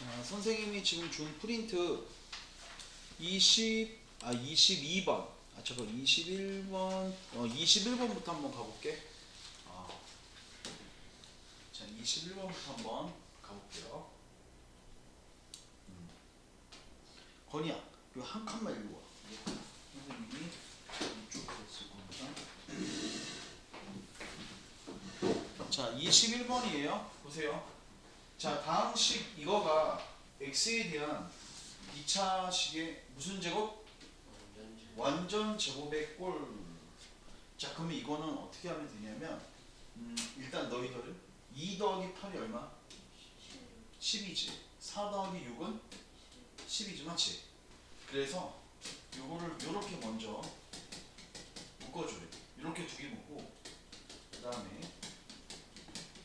자, 선생님이 지금 준 프린트 20, 아 22번, 아 잠깐 21번, 어 21번부터 한번 가볼게. 아, 자 21번부터 한번 가볼게요. 음. 건이야, 이거 한 칸만 읽고 와. 선생님이 이쪽으로 쓸 겁니다. 자 21번이에요. 보세요. 자 다음 식 이거가 x에 대한 2차 식의 무슨 제곱? 완전 제곱의 꼴. 자 그러면 이거는 어떻게 하면 되냐면 음, 일단 너희들 2 더하기 8이 얼마? 10이지. 4 더하기 6은 10이지 맞지? 그래서 요거를 요렇게 먼저 묶어줘야 돼. 이렇게 두 개 묶고 그 다음에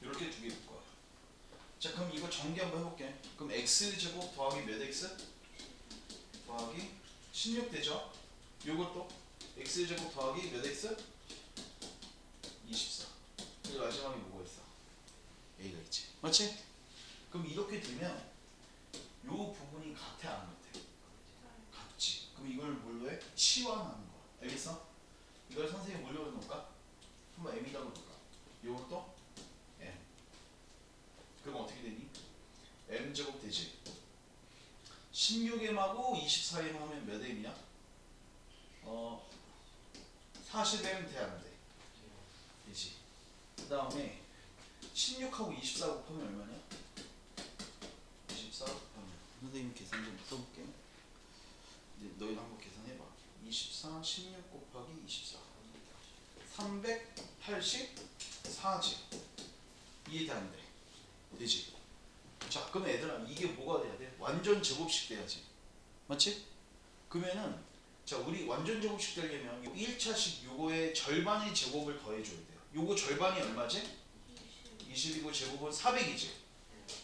이렇게 두 개 묶어요. 자 그럼 이거 정리 한번 해볼게. 그럼 x 제곱 더하기 몇 x? 더하기 16 되죠? 요것도 x 제곱 더하기 몇 x? 24. 그리고 마지막에 뭐가 있어? a가 있지. 맞지? 그럼 이렇게 되면 요 부분이 같아 안 같아? 같지. 그럼 이걸 뭘로 해? 치환하는 거야. 알겠어? 이걸 선생님 뭘로 놓을까? 한번 m이라고 놓을까? 요것도 m. 그럼 어떻게 되니? M 제곱 되지. 16m하고 24m 하면 몇 m이야? 어 40m 돼안 돼? 되지. 그 다음에 16하고 24 곱하면 얼마냐? 24 곱하면 선생님 계산 좀 써볼게. 이제 너희도 한번 계산해봐. 24, 16 곱하기 24. 384지. 이해 돼안 돼? 되지. 자, 그럼 얘들아 이게 뭐가 돼야 돼? 완전 제곱식 돼야지. 맞지? 그러면은 자, 우리 완전 제곱식 되려면 1차식 요거의 절반의 제곱을 더해 줘야 돼요. 요거 절반이 얼마지? 20이고 제곱은 400이지.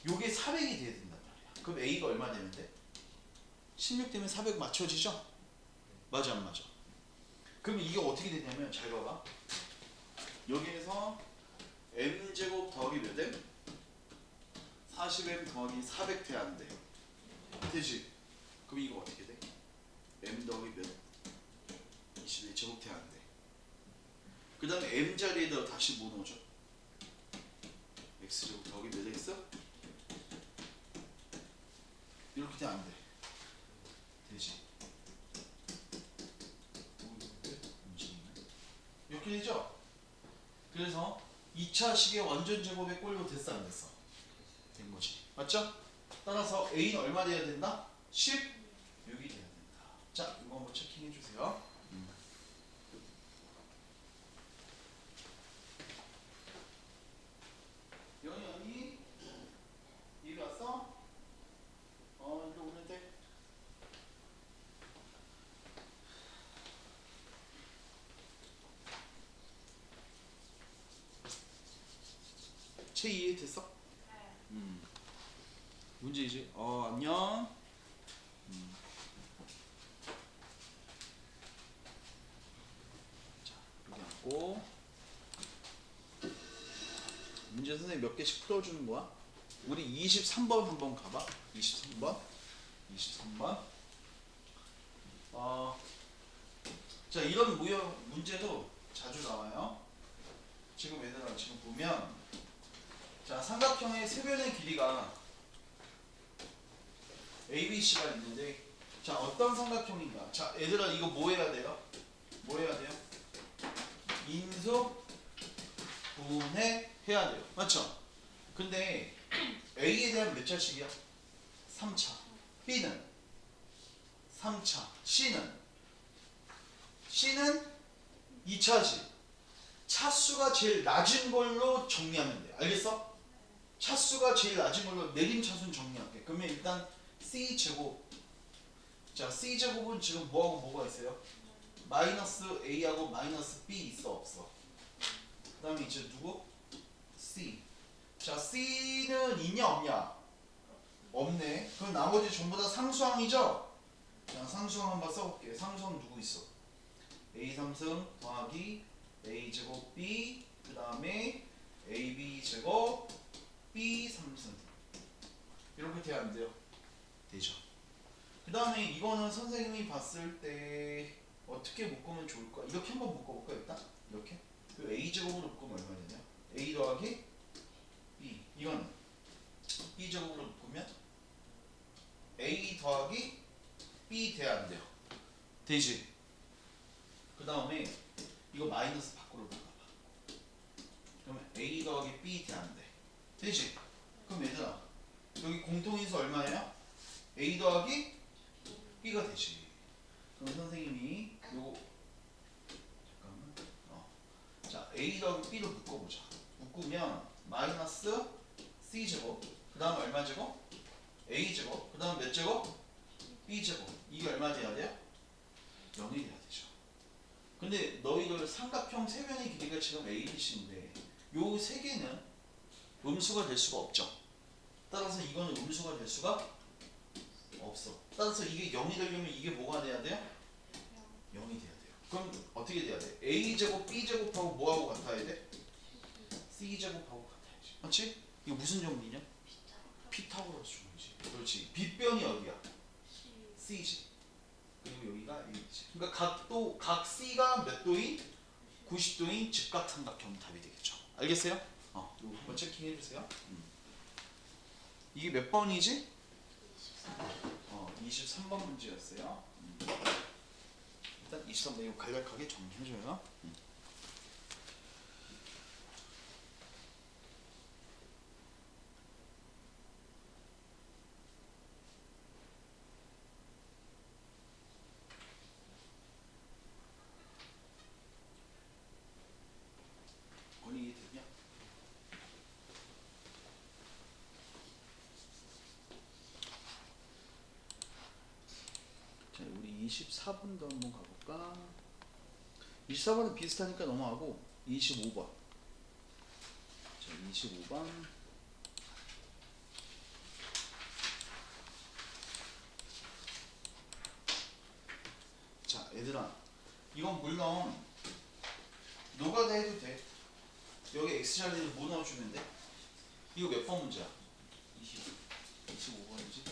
요게 400이 돼야 된단 말이야. 그럼 A가 얼마 돼? 16 되면 400 맞춰지죠? 맞아 안 맞아? 그럼 이게 어떻게 되냐면 잘 봐봐. 여기에서 m 제곱 더하기 몇 m? 40m 더하기 400 돼야 안 돼. 되지? 그럼 이거 어떻게 돼? m 더하기 몇? 21 제곱 돼야 안 돼. 그 다음에 m 자리에다 다시 뭐 넣어줘? x 제곱 더하기 몇 x? 이렇게 돼야 안 돼. 되지? 이렇게 되죠? 그래서 2차 식의 완전 제곱의 꼴로 됐어 안 됐어? 맞죠? 따라서 A는 얼마 돼야 된다? 10? 6이 돼야 된다. 자, 이거 한번 체킹해 주세요. 음. 연이 언니 이리 왔어? 어, 이리 오면 돼. 체 이해 됐어? 음. 문제이지. 어 안녕. 음. 자 여기 앉고. 문제 선생님 몇 개씩 풀어주는 거야? 우리 23번 한번 가봐. 23번. 23번. 어. 자 이런 무형 문제도 자주 나와요. 지금 얘들아 지금 보면 자 삼각형의 세변의 길이가 ABC가 있는데 자 어떤 삼각형인가 자 얘들아 이거 뭐 해야 돼요? 뭐 해야 돼요? 인수 분해 해야 돼요 맞죠? 근데 A에 대한 몇 차식이야? 3차 B는 3차 C는 C는 2차지 차수가 제일 낮은 걸로 정리하면 돼 알겠어? 차수가 제일 낮은 걸로 내림 차수는 정리할게. 그러면 일단 c 제곱. 자, c 제곱은 지금 뭐하고 뭐가 있어요? 마이너스 a하고 마이너스 b 있어 없어? 그다음에 이제 누구? c. 자, c는 있냐 없냐? 없네. 그럼 나머지 전부 다 상수항이죠? 자, 상수항 한번 써볼게. 상수항 누구 있어? a 3승 더하기 a 제곱 b 그 다음에 ab 제곱 B 3승 이렇게 이렇게 돼야 안 돼요? 되죠. 그 다음에 이거는 선생님이 봤을 때 어떻게 묶으면 좋을까? 이렇게 한번 묶어볼까 일단? 이렇게? 그 A 제곱으로 묶으면 얼마 되냐? A 더하기 B 이건 B 제곱으로 묶으면 A 더하기 B 돼야 안 돼요? 되지. 그 다음에 이거 마이너스 밖으로 나가봐. 그러면 A 더하기 B 돼야 안 돼? 되지. 그럼 얘들아 여기 공통인수 얼마예요? A 더하기 B가 되지. 그럼 선생님이 요거 잠깐만. 어. 자 A 더하기 B로 묶어보자. 묶으면 마이너스 C 제곱. 그 다음 얼마 제곱? A 제곱. 그 다음 몇 제곱? B 제곱. 이게 얼마 돼야 돼요? 0이 돼야 되죠. 근데 너희들 삼각형 세 변의 길이가 지금 A, B, C인데 요 세 개는 음수가 될 수가 없죠. 따라서 이거는 음수가 될 수가 없어. 따라서 이게 0이 되려면 이게 뭐가 돼야 돼요? 0이 돼야 돼요. 그럼 어떻게 돼야 돼? A 제곱 B 제곱하고 뭐하고 같아야 돼? C 제곱하고 같아야지. 맞지? 이거 무슨 정리냐? 피타고라스 정리지. 그렇지. 빗변이 어디야? C지. 그리고 여기가 A지. 그러니까 각도 각 C가 몇 도인? 90도인 직각삼각형 답이 되겠죠. 알겠어요? 어, 한번 체킹해 주세요. 음. 이게 몇 번이지? 어, 23번 문제였어요. 음. 일단 23번 이거 간략하게 정리해줘요. 음. 권이 이해되냐? 자, 우리 24번도 한번 가볼까? 24번은 비슷하니까 넘어가고 25번. 자, 25번. 자, 얘들아, 이건 물론 노가다 해도 돼. 여기 x 자리에 뭐 넣어주면 돼? 이거 몇 번 문제야? 20, 25번이지.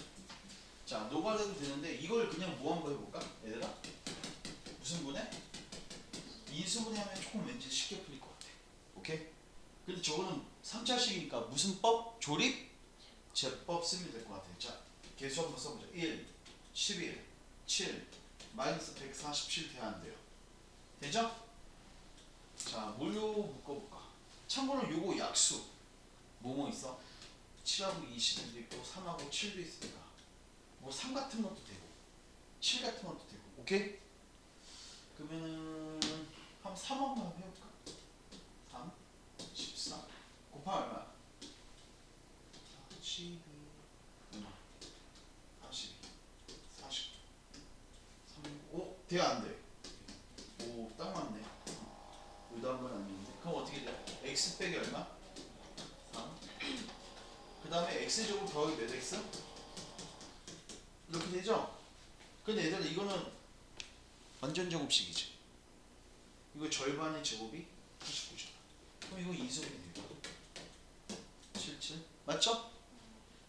자, 노가다도 되는데 이걸 그냥 뭐 한번 해볼까? 얘들아? 무슨 분해? 인수분해 하면 조금 왠지 쉽게 풀릴 것 같아. 오케이? 근데 저거는 3차식이니까 무슨 법? 조립? 제법 쓰면 될 것 같아. 자, 개수 한번 써보자. 1, 11, 7, 마이너스 147 돼야 안 돼요. 되죠? 자, 뭘로 묶어볼까? 참고로 요거 약수 뭐뭐 있어? 7하고 20도 있고 3하고 7도 있으니까 뭐 3 같은 것도 되고 7 같은 것도 되고 오케이? 그러면은 한 3하고 한번 해볼까? 3, 14 곱하면 얼마? 42 얼마? 42 40 3, 5 돼야 안 돼? 오, 딱 맞네. 의도 한 건 아닌데. 그럼 어떻게 돼? x 빼기 얼마? 3. 그 다음에 x 제곱 더하기 몇 x? 이렇게 되죠? 근데 얘들아 이거는 완전 제곱식이지. 이거 절반의 제곱이 89잖아. 그럼 이거 이수분이 되고 77 맞죠?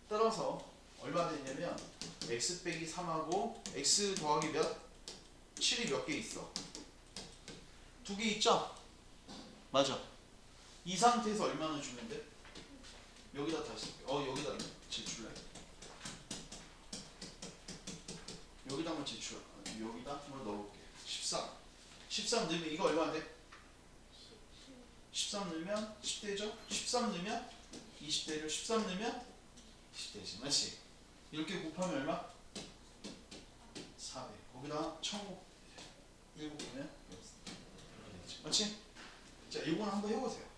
따라서 얼마 되냐면 x 빼기 3하고 x 더하기 몇? 7이 몇 개 있어? 두 개 있죠? 맞아. 이 상태에서 얼마나 주면 돼? 여기다 다시 어 여기다 제출해. 여기다 한번 제출. 여기다 한번 넣어볼게. 13. 13 넣으면 이거 얼마 돼? 13 넣으면 10대죠? 13 넣으면 20대죠? 13 넣으면 10대지. 맞지? 이렇게 곱하면 얼마? 400. 거기다 1000 1 곱하면. 맞지? 자, 이거는 한번 해보세요.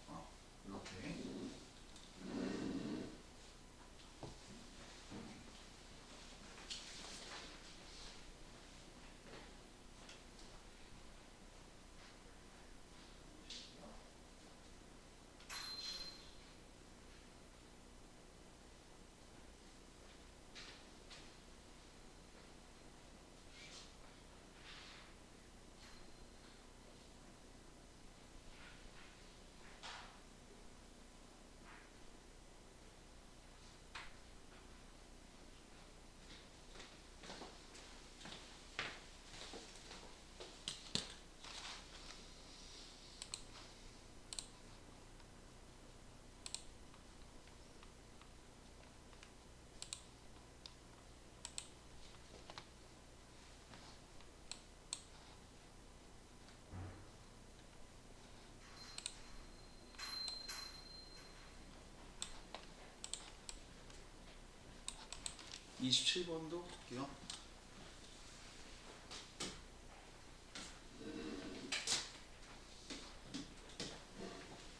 27번도 볼게요.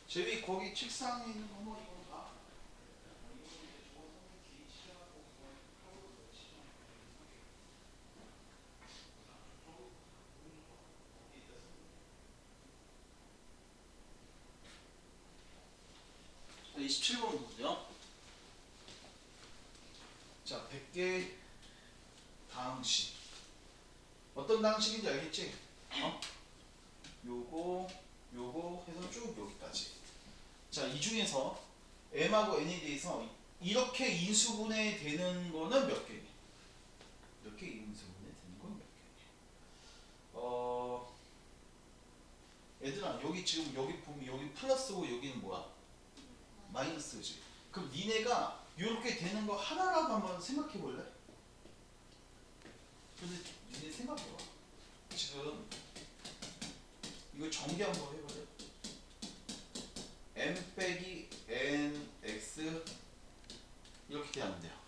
제비 거기 책상에 있는 거뭐 이거 봐. 자, 27번 보세요. 자, 100개 다항식. 다항식인지 알겠지? 어? 요거, 요거 해서 쭉 여기까지. 자, 이 중에서 m하고 n에 대해서 이렇게 인수분해 되는 거는 몇 개니? 이렇게 인수분해 되는 건 몇 개니? 어, 얘들아, 여기 지금 여기 보면 여기 플러스고 여기는 뭐야? 마이너스지. 그럼 니네가 이렇게 되는 거 하나라도 한번 생각해 볼래? 근데 니네 생각해봐. 지금 이거 전개 한번 해볼래? m 빼기 n x 이렇게 돼요.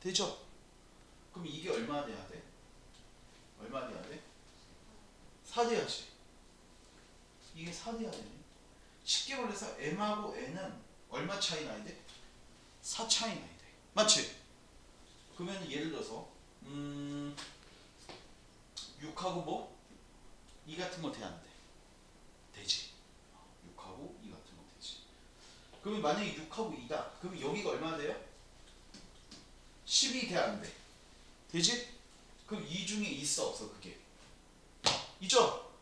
되죠? 그럼 이게 얼마 돼야 돼? 얼마 돼야 돼? 4 돼야지. 이게 4 돼야 되네. 쉽게 말해서 m하고 n은 얼마 차이 나야 돼? 4 차이 나야 돼. 맞지? 그러면 예를 들어서 음 6하고 뭐? 2 같은 거 돼 안 돼? 되지. 6하고 2 같은 거 되지. 그러면 만약에 6하고 2다. 그러면 여기가 얼마 돼요? 10이 돼 안 돼? 되지? 그럼 이 중에 있어 없어 그게? 있죠?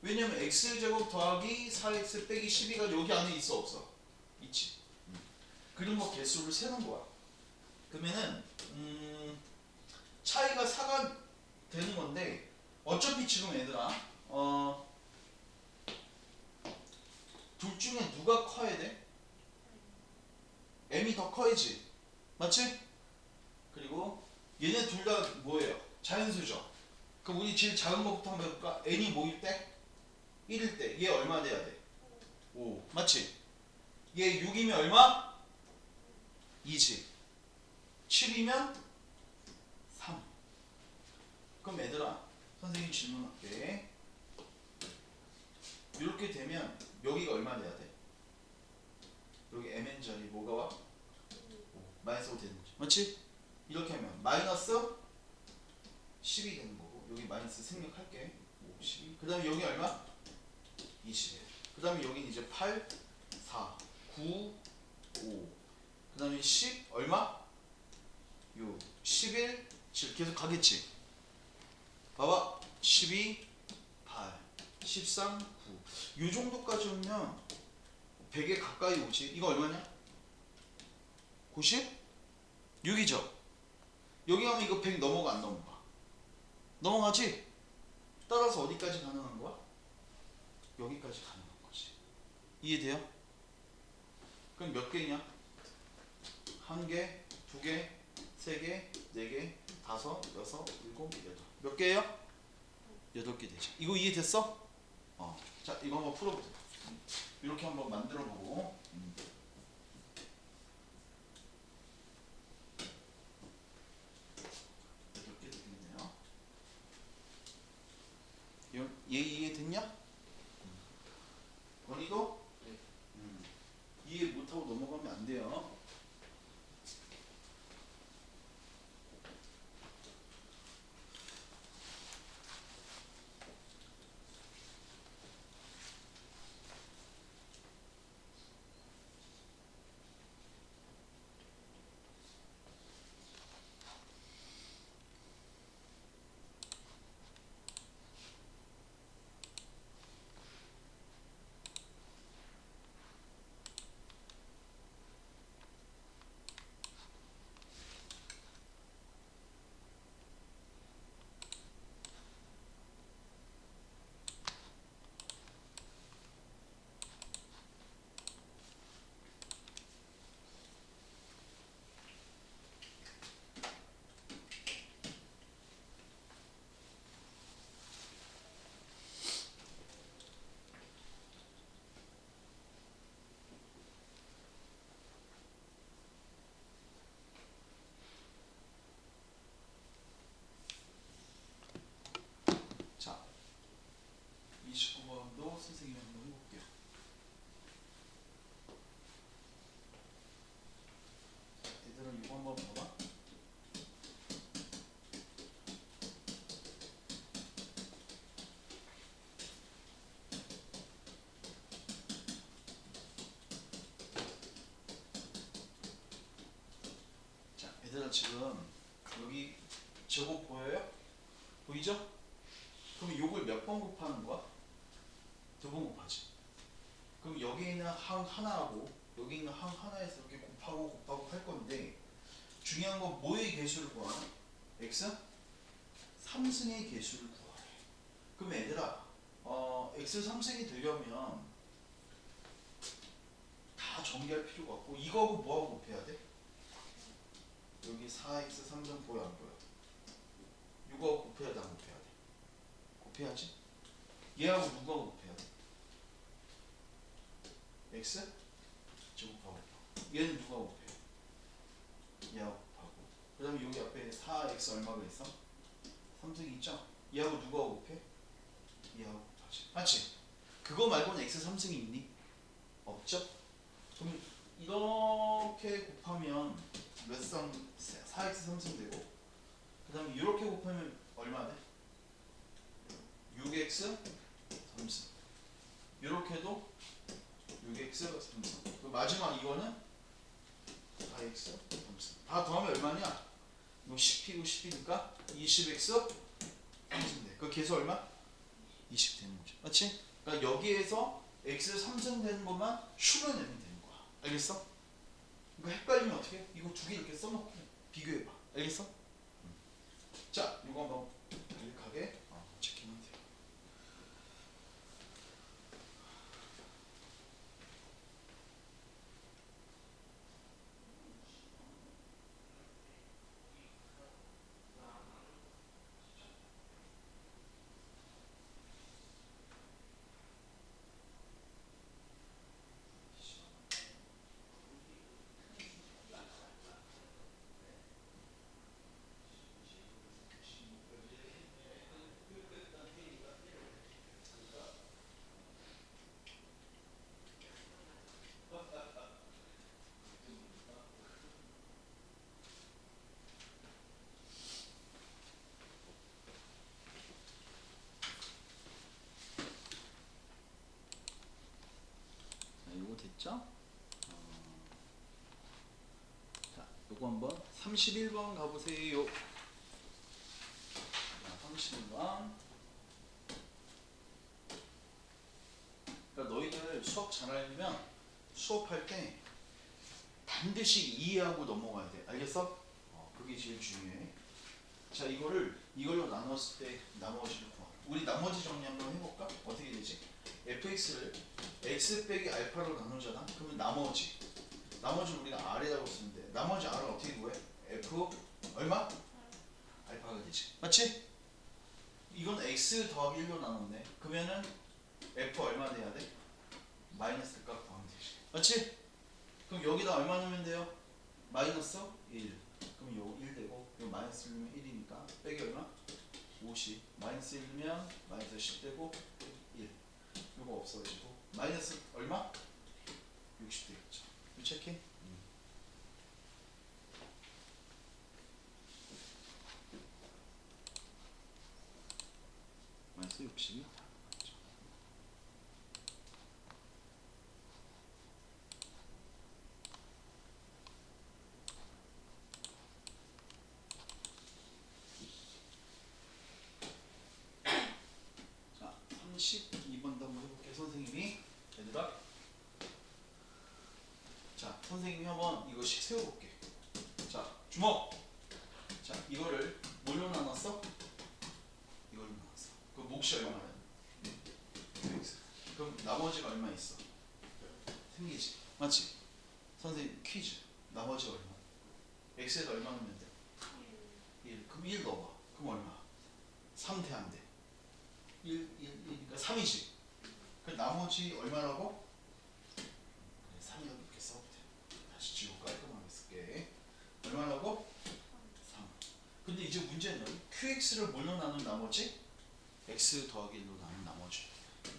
왜냐면 x제곱 더하기 4x 빼기 12가 여기 안에 있어 없어? 있지. 음. 그런 거 개수를 세는 거야. 그러면은 음, 차이가 4가 되는 건데 어차피 지금 얘들아 어, 둘 중에 누가 커야 돼? m이 더 커야지. 맞지? 그리고 얘네 둘 다 뭐예요? 자연수죠. 그럼 우리 제일 작은 것부터 한번 해볼까? n이 뭐일 때? 1일 때. 얘 얼마 돼야 돼? 5. 맞지? 얘 6이면 얼마? 2지. 7이면 3. 그럼 얘들아, 선생님이 질문할게. 이렇게 되면 여기가 얼마 돼야 돼? 여기 mn 자리 뭐가 와? 5. 마이너스 5 되는 거지. 맞지? 이렇게 하면 마이너스 10이 되는 거고 여기 마이너스 생략할게. 5, 12. 그 다음에 여기 얼마? 21. 그 다음에 여기는 이제 8, 4, 9, 5. 그 다음에 10 얼마? 6, 11, 7 계속 가겠지. 봐봐. 12, 8, 13, 9. 요 정도까지 오면 100에 가까이 오지. 이거 얼마냐? 90? 6이죠. 여기 가면 이거 100 넘어가 안 넘어가? 넘어가지? 따라서 어디까지 가능한 거야? 여기까지 가능한 거지. 이해돼요? 그럼 몇 개냐? 한 개, 두 개, 세 개, 네 개, 다섯, 여섯, 일곱, 여덟. 몇 개예요? 여덟 개 되지. 이거 이해됐어? 어. 자, 이거 한번 풀어보자. 이렇게 한번 만들어 보고. 음. 여덟 개 되겠네요. 얘, 얘 이해됐냐? 원이도? 음. 이해 못하고 넘어가면 안 돼요. 지금 여기 제곱 보여요? 보이죠? 그럼 요걸 몇 번 곱하는 거야? 두 번 곱하지. 그럼 여기 있는 항 하나하고 여기 있는 항 하나에서 이렇게 곱하고 곱하고 할 건데 중요한 건 뭐의 개수를 구하나? x? 3승의 개수를 구하래. 그럼 얘들아, 어, x 3승이 되려면 다 정리할 필요가 없고 이거하고 뭐하고 곱해야 돼? 여기 4x 3점 보여 안 보여? 이거하고 곱해야 돼 안 곱해야 돼? 곱해야지. 얘하고 누구하고 곱해야 돼? x? 제곱하고 얘는 누가 곱해? 얘하고 곱하고 그 다음에 여기 앞에 4x 얼마가 있어? 3승이 있죠? 얘하고 누가 곱해? 얘하고 곱하지 맞지? 그거 말고는 x 3승이 있니? 없죠? 그럼 이렇게 곱하면 몇 쌍? 4x 3승 되고 그 다음에 이렇게 곱하면 얼마 돼? 6x 3승 이렇게도 6x 3승 그 마지막 이거는 4x 3승 다 더하면 얼마냐? 이거 10p고 10이니까 20x 3승 돼. 그 계수 얼마? 20 되는 거죠 맞지? 그러니까 여기에서 x 3승 되는 것만 추려내면 되는 거야 알겠어? 그러니까 헷갈리면 어떻게 해? 이거 두 개 이렇게 써놓고 비교해봐 알겠어? 음. 자 이거 한번 어, 체킹하면 돼요 자, 이거 됐죠? 어, 자, 요거 한번 31번 가보세요. 자, 31번. 그러니까 너희들 수업 잘하려면 수업할 때 반드시 이해하고 넘어가야 돼. 알겠어? 어, 그게 제일 중요해. 자, 이거를 이걸로 나눴을 때 나머지를 구하. 우리 나머지 정리 한번 해볼까? 어떻게 되지? Fx를 x 빼기 알파로 나누잖아. 그러면 나머지 나머지 우리가 r이라고 돼. 나머지 r을 어떻게 구해? f 얼마? 알파가 되지. 맞지? 이건 x 더하기 1로 나눴네. 그러면은 f 얼마 돼야 돼? 마이너스 값 구하면 되지. 맞지? 그럼 여기다 얼마 넣으면 돼요? 마이너스 1. 그럼 요 1 되고 요 마이너스 1면 1이니까 빼기 얼마? 50. 마이너스 1면 마이너스 10 되고 1. 이거 없어지고 마이너스 얼마? 60 되겠죠. 이 체킹? 마이너스 60이요? 자, 32번도 한번 해볼게요. 선생님이 얘들아. 자, 선생님이 한번 이거씩 세워볼게. 자, 주먹. 자, 이거를 뭘로 나눴어? 이걸로 나눴어. 그 몫이 얼마야? x. 그럼 나머지가 얼마 있어? 생기지. 맞지? 선생님 퀴즈. 나머지가 얼마? x에다 얼마 넣으면 돼? 1. 그럼 1 넣어봐. 그럼 얼마? 3 돼, 안 돼? 1, 1, 1이니까 3이지. 그 나머지 얼마라고? 3이라고 이렇게 써도 돼. 다시 지우고 깔끔하게 쓸게. 얼마라고? 3. 근데 이제 문제는 QX를 뭘로 나눈 나머지? X 더하기 1로 나눈 나머지.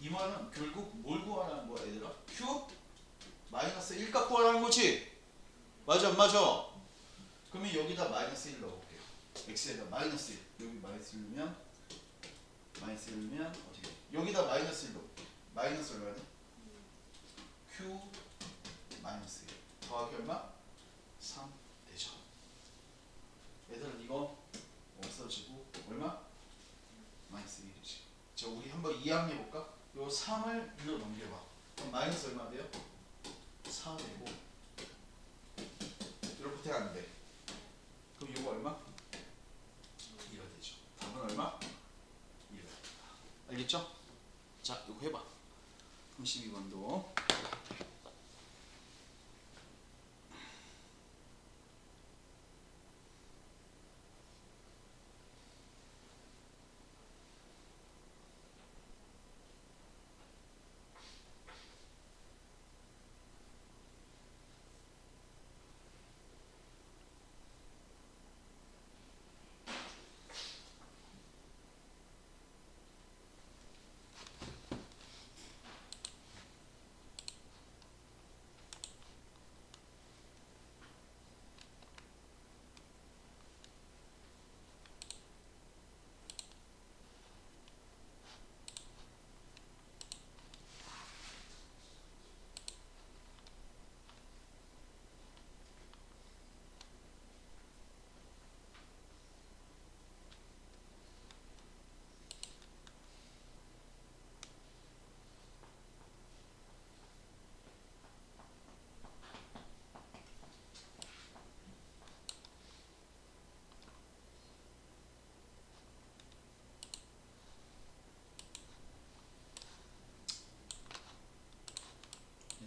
이 말은 결국 뭘 구하라는 거야, 얘들아? Q 마이너스 1값 구하라는 거지? 맞아, 안 맞아? 그러면 여기다 마이너스 1 넣어볼게요. X에다 마이너스 1. 여기 마이너스 1면 마이너스 1면 어떻게 돼? 여기다 마이너스 1 넣을게. 마이너스 얼마야 돼? Q 마이너스 1 더하기 얼마? 3 한번 2항해 볼까? 요 3을 2로 넘겨봐. 그럼 마이너스 얼마 돼요? 4 되고 이렇게 안 돼. 그럼 요거 얼마? 2가 되죠. 답은 얼마? 2가 됩니다. 알겠죠? 자, 요거 해봐. 32번도.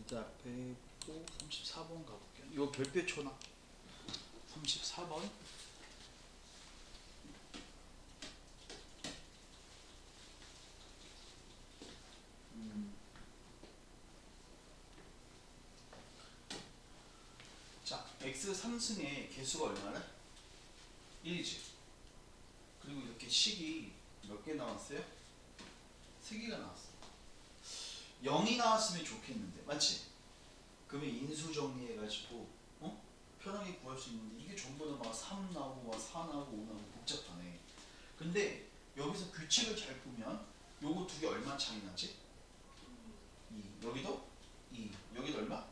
일단 또 34번 가볼게요. 이거 별표 초나? 34번. 음. 자, x 3승의 개수가 얼마나? 1이지. 그리고 이렇게 식이 몇 개 나왔어요? 3개가 나왔어. 0이 나왔으면 좋겠는데 맞지? 그러면 인수 정리해가지고 어? 편하게 구할 수 있는데 이게 전부 다 막 3 나오고 막 4 나오고 5 나오고 복잡하네 근데 여기서 규칙을 잘 보면 요거 두 개 얼마 차이 나지? 2 여기도 2 여기도 얼마?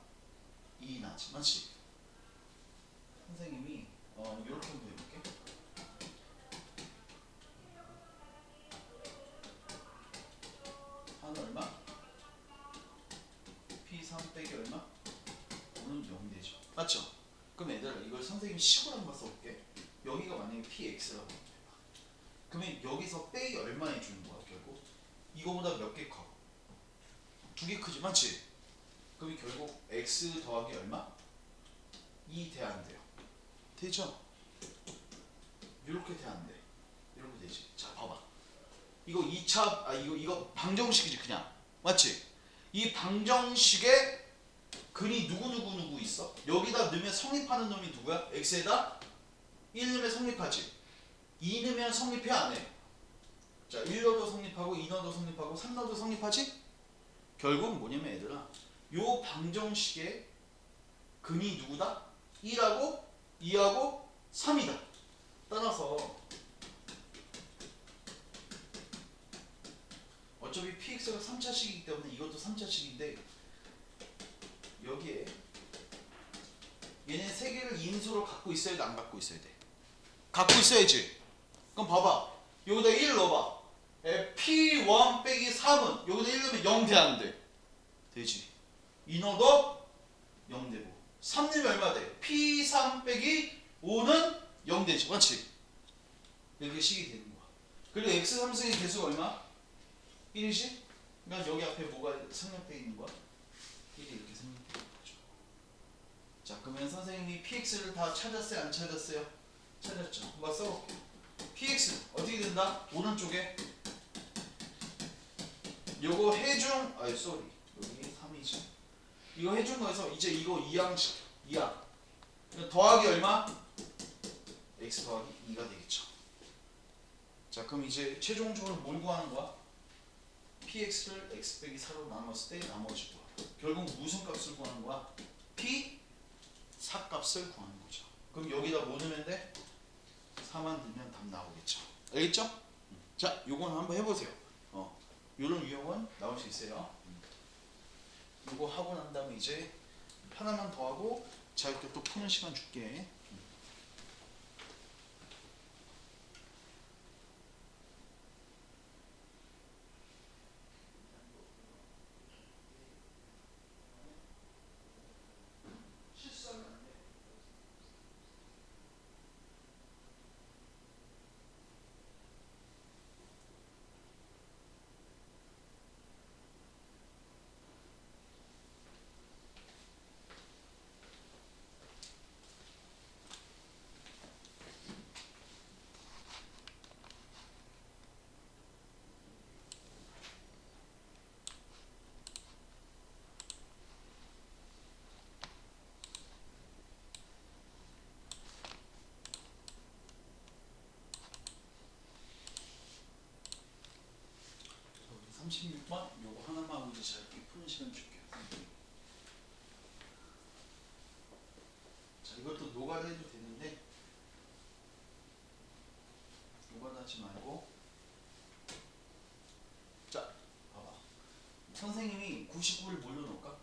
2 나지 맞지? 선생님이 어 이렇게 한번 그러면 여기서 빼기 얼마 해주는 거야 결국? 이거보다 몇 개 커? 두 개 크지 맞지? 그럼 결국 X 더하기 얼마? 2 돼야 안 돼요. 되죠? 이렇게 돼야 안 돼. 이렇게 되지. 자 봐봐. 이거 2차 아 이거 이거 방정식이지 그냥 맞지? 이 방정식에 근이 누구 누구 누구 있어? 여기다 넣으면 성립하는 놈이 누구야? x에다 1 넣으면 성립하지. 2 넣으면 성립해 안 해? 자 1 넣어도 성립하고 2 넣어도 성립하고 3 넣어도 성립하지? 결국 뭐냐면 얘들아 요 방정식에 근이 누구다? 1하고 2하고 3이다. 따라서 어차피 px가 3차식이기 때문에 이것도 3차식인데 여기에 얘네 세 개를 인수로 갖고 있어야 돼, 안 갖고 있어야 돼? 갖고 있어야지. 그럼 봐봐. 여기다 1 넣어봐. 에, p1 빼기 3은 여기다 1 넣으면 0 돼, 안 돼? 되지. 2 넣어도 0 되고 3 넣으면 얼마 돼? p3 빼기 5는 0 되지. 맞지? 이렇게 식이 되는 거야. 그리고 x3승의 개수가 얼마? 1이지? 그러니까 여기 앞에 뭐가 생략되어 있는 거야? 1이 이렇게 생략되어 있는 거죠. 자, 그러면 선생님이 px를 다 찾았어요? 안 찾았어요? 찾았죠. 한번 써볼게요. Px 어떻게 된다? 오른쪽에 요거 해중 아니 쏘리 여기 3이지 이거 해준 거에서 이제 이거 2항식 2항 더하기 얼마? x 더하기 2가 되겠죠. 자, 그럼 이제 최종적으로 뭘 구하는 거야? px를 x 빼기 4로 나눴을 때 나머지 구하 결국 무슨 값을 구하는 거야? p 4값을 구하는 거죠 그럼 여기다 뭐 넣으면 돼? 4만 넣으면 답 나오겠죠. 알겠죠? 자 요거는 한번 해보세요. 어, 요런 유형은 나올 수 있어요. 요거 하고 난 다음에 이제 하나만 더 하고 자기도 또 푸는 시간 줄게 36번 요거 하나만 이제 짧게 푸는 시간 줄게요. 자 이것도 노가다 해도 되는데 노가다 하지 말고 자 봐봐 선생님이 99를 뭘로 놓을까?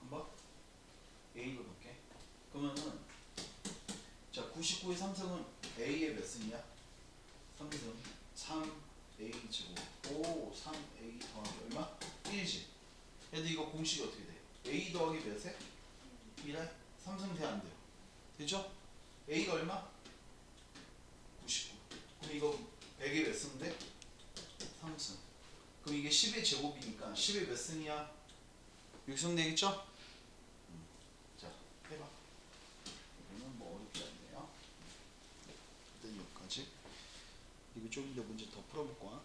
한번 A로 놓을게 그러면은 자 99의 3승은 A의 몇 승이야? 3승 3A 제곱 5 3A 더하기 얼마? 1이지 근데 이거 공식이 어떻게 돼? A 더하기 몇에? 1에 3승 돼안 돼요? 되죠? A가 얼마? 99 그럼 이거 100의 몇 승인데? 3승 그럼 이게 10의 제곱이니까 10의 몇 승이야? 6승 되겠죠? 음. 자 해봐 이거는 뭐 어렵지 않네요 일단 여기까지 좀 더 문제 더 풀어볼 거야